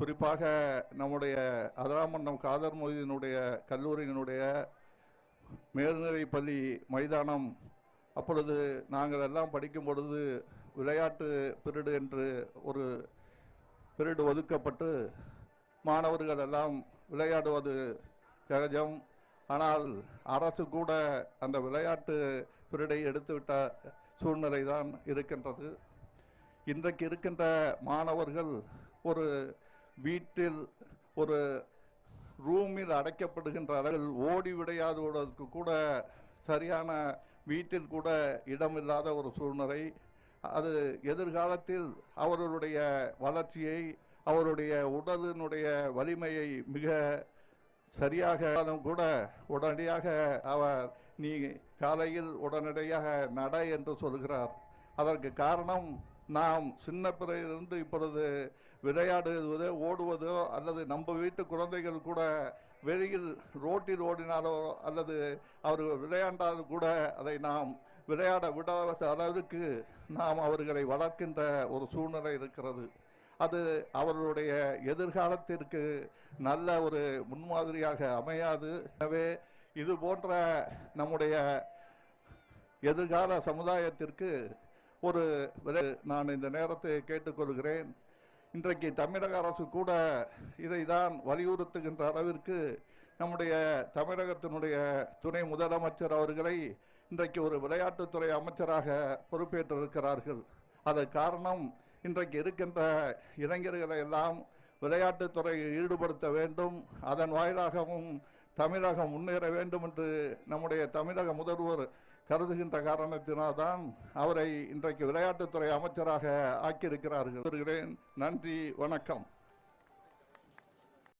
குறிப்பாக நம்முடைய அதராமண்டம் காதர் மொய்தீனுடைய கல்லூரியினுடைய மேல்நிலை பள்ளி மைதானம் அப்பொழுது நாங்கள் எல்லாம் படிக்கும் பொழுது விளையாட்டு பிரிடு என்று ஒரு பிரிடு ஒதுக்கப்பட்டு மாணவர்கள் எல்லாம் விளையாடுவது சகஜம். ஆனால் அரசு கூட அந்த விளையாட்டு பிரிடை எடுத்துவிட்ட சூழ்நிலை தான் இருக்கின்றது. இன்றைக்கு இருக்கின்ற மாணவர்கள் ஒரு வீட்டில் ஒரு ரூமில் அடைக்கப்படுகின்ற அளவில் ஓடி விளையாடுவதற்கு கூட சரியான வீட்டில் கூட இடமில்லாத ஒரு சூழ்நிலை. அது எதிர்காலத்தில் அவர்களுடைய வளர்ச்சியை அவருடைய உடலினுடைய வலிமையை மிக சரியாக கூட உடனடியாக அவர் நீ காலையில் உடனடியாக நட என்று சொல்கிறார். அதற்கு காரணம் நாம் சின்ன பிறையிலிருந்து இப்பொழுது விளையாடுவதோ ஓடுவதோ அல்லது நம்ம வீட்டு குழந்தைகள் கூட வெளியில் ரோட்டில் ஓடினாலோ அல்லது அவர்கள் விளையாண்டாலும் கூட அதை நாம் விளையாட விடாத அளவிற்கு நாம் அவர்களை வளர்க்கின்ற ஒரு சூழ்நிலை இருக்கிறது. அது அவர்களுடைய எதிர்காலத்திற்கு நல்ல ஒரு முன்மாதிரியாக அமையாது. எனவே இது போன்ற நம்முடைய எதிர்கால சமுதாயத்திற்கு ஒரு நான் இந்த நேரத்தை கேட்டுக்கொள்கிறேன். இன்றைக்கு தமிழக அரசு கூட இதை தான் வலியுறுத்துகின்ற அளவிற்கு நம்முடைய தமிழகத்தினுடைய துணை முதலமைச்சர் அவர்களை இன்றைக்கு ஒரு விளையாட்டுத்துறை அமைச்சராக பொறுப்பேற்றிருக்கிறார்கள். அதன் காரணம் இன்றைக்கு இருக்கின்ற இளைஞர்களை எல்லாம் விளையாட்டுத்துறையில் ஈடுபடுத்த வேண்டும். அதன் வாயிலாகவும் தமிழகம் முன்னேற வேண்டும் என்று நம்முடைய தமிழக முதல்வர் கருதுகின்ற காரணத்தினால்தான் அவரை இன்றைக்கு விளையாட்டுத்துறை அமைச்சராக ஆக்கியிருக்கிறார்கள். நன்றி. வணக்கம்.